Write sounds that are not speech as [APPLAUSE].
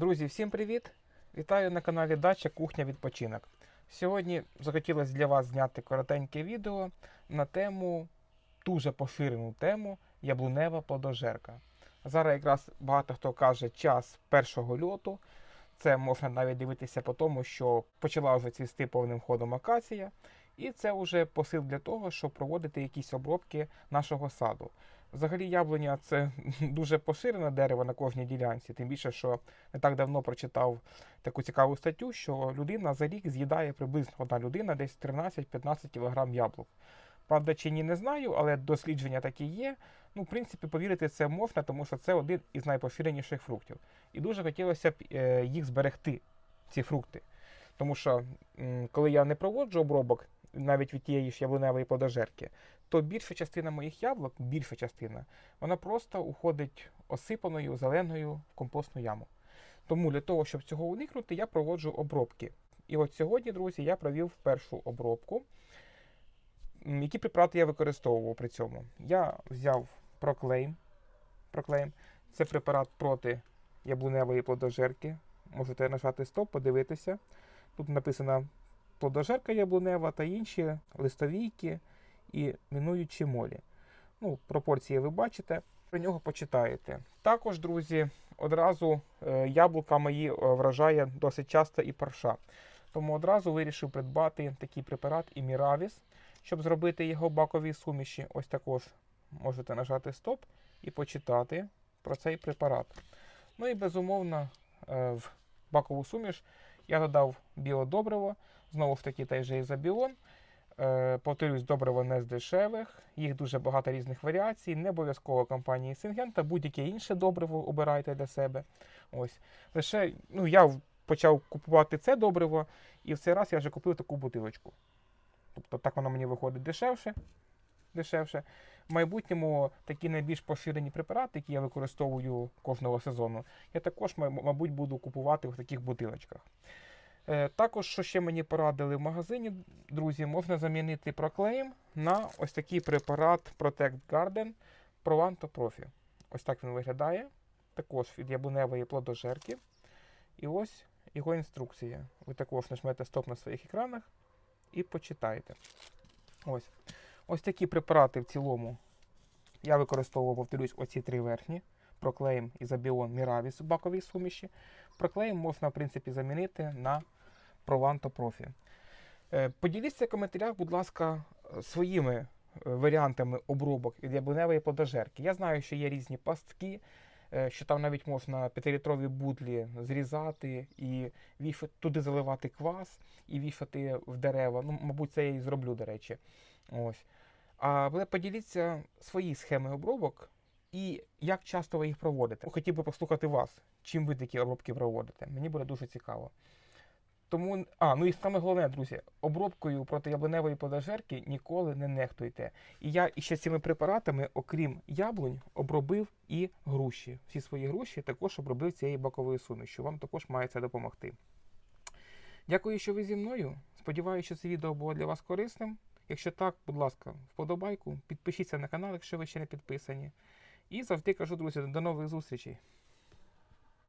Друзі, всім привіт! Вітаю на каналі Дача Кухня Відпочинок. Сьогодні захотілося для вас зняти коротеньке відео на тему, дуже поширену тему яблунева плодожерка. Зараз якраз багато хто каже час першого льоту. Це можна навіть дивитися по тому, що почала вже цвісти повним ходом акація. І це вже посил для того, щоб проводити якісь обробки нашого саду. Взагалі, яблуня це [LAUGHS] дуже поширене дерево на кожній ділянці, тим більше, що не так давно прочитав таку цікаву статтю, що людина за рік з'їдає приблизно одна людина десь 13-15 кг яблук. Правда, чи ні, не знаю, але дослідження такі є. Ну, в принципі, повірити це можна, тому що це один із найпоширеніших фруктів. І дуже хотілося б е, їх зберегти, ці фрукти. Тому що коли я не проводжу обробок, навіть від тієї ж яблуневої плодожерки, то більша частина моїх яблук, більша частина, вона просто уходить осипаною, зеленою в компостну яму. Тому для того, щоб цього уникнути, я проводжу обробки. І от сьогодні, друзі, я провів першу обробку. Які препарати я використовував при цьому? Я взяв проклейм. проклейм. Це препарат проти яблуневої плодожерки. Можете нажати стоп, подивитися. Тут написано плодожерка яблунева та інші листовійки і мінуючі молі. Ну, пропорції ви бачите, про нього почитаєте. Також, друзі, одразу е, яблука мої е, вражає досить часто і парша. Тому одразу вирішив придбати такий препарат Іміравіс, щоб зробити його в баковій суміші. Ось також можете нажати стоп і почитати про цей препарат. Ну і безумовно, е, в бакову суміш я додав біодобриво, знову ж таки той же ізобіон. Е, Повторюсь, добриво не з дешевих, їх дуже багато різних варіацій, не обов'язково компанії Сингента, будь-яке інше добриво обирайте для себе. Ось. Лише ну, я почав купувати це добриво, і в цей раз я вже купив таку бутилочку. Тобто так воно мені виходить дешевше. дешевше. В майбутньому такі найбільш поширені препарати, які я використовую кожного сезону, я також, мабуть, буду купувати в таких бутилочках. Е, Також, що ще мені порадили в магазині, друзі, можна замінити проклеєм на ось такий препарат Protect Garden Provanto Profi. Ось так він виглядає. Також від яблуневої плодожерки. І ось його інструкція. Ви також нажмете стоп на своїх екранах і почитаєте. Ось. Ось такі препарати в цілому. Я використовував, повторюсь, оці три верхні. Проклеєм, Ізобіон, Міравіс у баковій суміші. Проклеєм можна, в принципі, замінити на Profi. Е, Поділіться в коментарях, будь ласка, своїми е, варіантами обробок від яблуневої плодожерки. Я знаю, що є різні пастки, е, що там навіть можна 5-літрові бутлі зрізати і вішати, туди заливати квас і вішати в дерева. Ну, мабуть, це я і зроблю, до речі. Ось. Але поділіться свої схеми обробок і як часто ви їх проводите. Хотів би послухати вас, чим ви такі обробки проводите. Мені буде дуже цікаво. Тому, а, ну і саме головне, друзі, обробкою проти яблуневої плодожерки ніколи не нехтуйте. І я іще цими препаратами, окрім яблунь, обробив і груші. Всі свої груші також обробив цією баковою сумішю. Вам також має це допомогти. Дякую, що ви зі мною. Сподіваюся, що це відео було для вас корисним. Якщо так, будь ласка, вподобайку, підпишіться на канал, якщо ви ще не підписані. І завжди кажу, друзі, до нових зустрічей.